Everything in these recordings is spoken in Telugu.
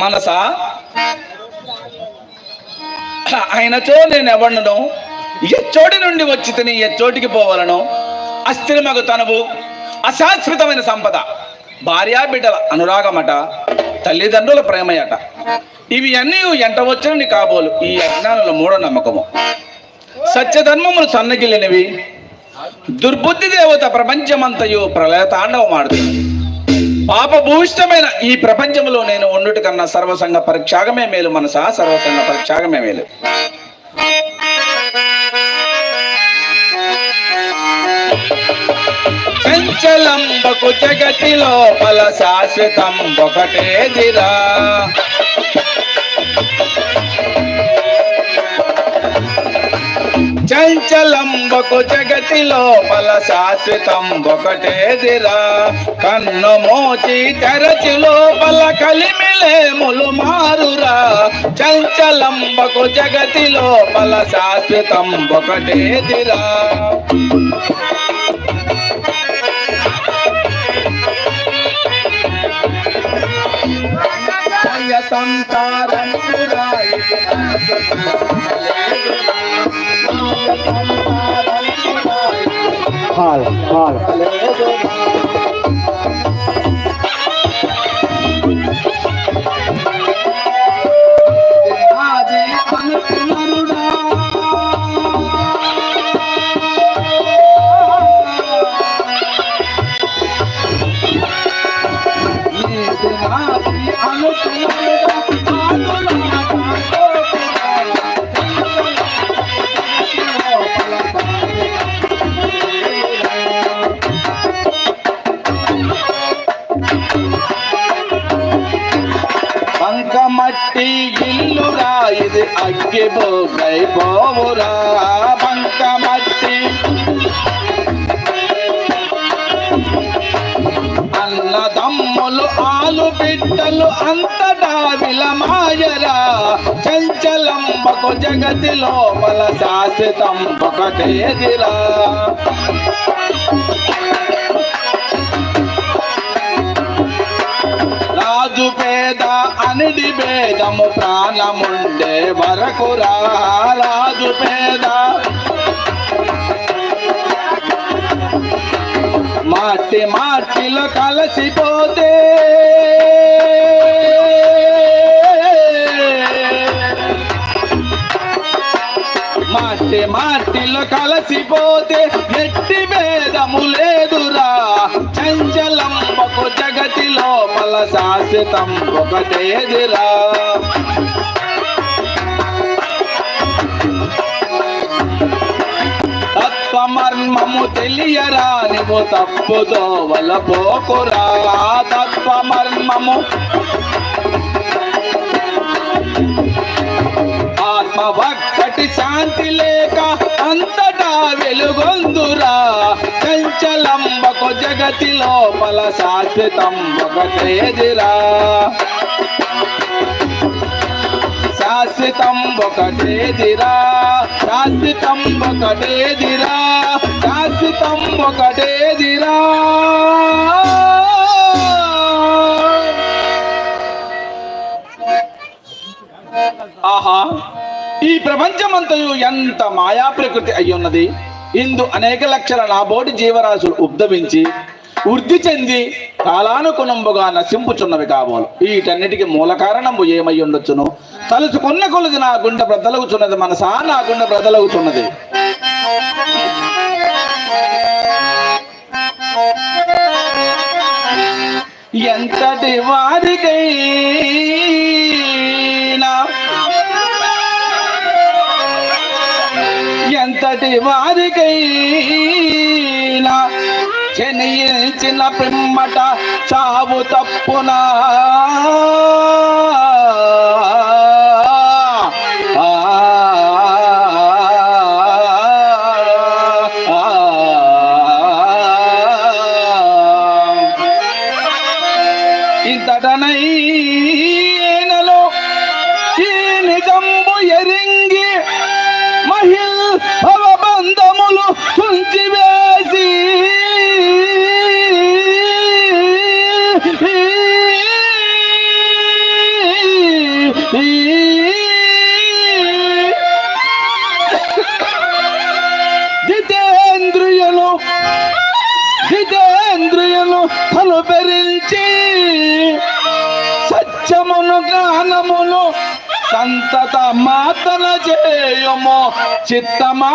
మనసా? ఆయనతో నేను ఎవడను ఎచ్చోటి నుండి వచ్చి తిని ఎచ్చోటికి పోవలను? అస్థిరమగు తనవు అశాశ్వతమైన సంపద. భార్యా బిడ్డల అనురాగమట తల్లిదండ్రుల ప్రేమయట. ఇవి అన్నీ ఎంట వచ్చినని కాబోలు ఈ అజ్ఞానుల మూఢనమ్మకము. సత్యధర్మములు సన్నగిలినవి దుర్బుద్ధి దేవత ప్రపంచమంతయు ప్రళయతాండవం ఆడుతుంది పాపభూష్టమైన ఈ ప్రపంచంలో నేను ఉండుట కన్నా సర్వసంగ పరిత్యాగమే మేలు మనసా సర్వసంగ పరిత్యాగమే మేలు. చంచలంబకు జగతి లోపల శాశ్వతం ఒకటేదిరా చంచలంబకు జగతి లోపల శాశ్వతం ఒకటేదిరా. కన్ను మోచి తెరచి లోపల కలిమిలేములు మారురా చంచలంబకు జగతి లోపల శాశ్వతం ఒకటేదిరా. జయ సంసారం Harlem, Harlem. బంకమట్టి ఇల్లురా ఇది అగ్గి బోగై పోవురా. అన్న అన్నదమ్ములు ఆలు బిడ్డలు అంతటా విలమాయరా. చంచలంబకు జగతి లోపల శాశ్వతం ఒకటేదిరా పేదము ప్రాణముండే వరకు రా రాజు పేద. మాటి మాటిలో కలసిపోతే మాటి మాటిలో కలసిపోతే ఎట్టి శాశ్వతం ఒకటేదిరా తత్వమర్మము తెలియరా నువ్వు తప్పుదో వలపోకురా తత్వమర్మము ఆత్మ ఒక్కటి శాంతి లేక అంతటా వెలుగొందురా. చంచలంబకు జగతి లోపల శాశ్వతం ఒకటేదిరా శాశ్వతం ఒకటేదిరా శాశ్వతం ఒకటేదిరా శాశ్వతం ఒకటేదిరా ఆహా. ఈ ప్రపంచమంతయు ఎంత మాయా ప్రకృతి అయ్యున్నది? ఇందు అనేక లక్షల నాబోటి జీవరాశులు ఉద్భవించి వృద్ధి చెంది కాలానుగుణంబుగా నశింపుచున్నవి కాబోలు. వీటన్నిటికీ మూల కారణంబు ఏమై ఉండొచ్చును తలుచుకున్న కొలది నా గుండె బ్రదలగుచున్నది మనసా నా గుండె బ్రదలగుచున్నది ఎంతటి వారికై ఎంతటి వారికైనా చెనియించిన పిమ్మట చావు తప్పునా? జితేంద్రియను జితేంద్రియను అనుపరించి సత్యమును గానమును సంతత మాతన చేయము చిత్తమా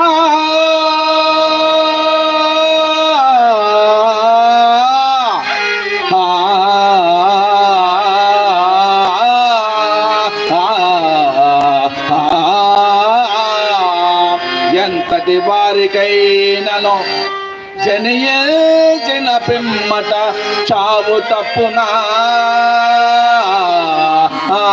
They divine. వారికైనను జనియేచిన పిమ్మట చావు తప్పునా? ఆ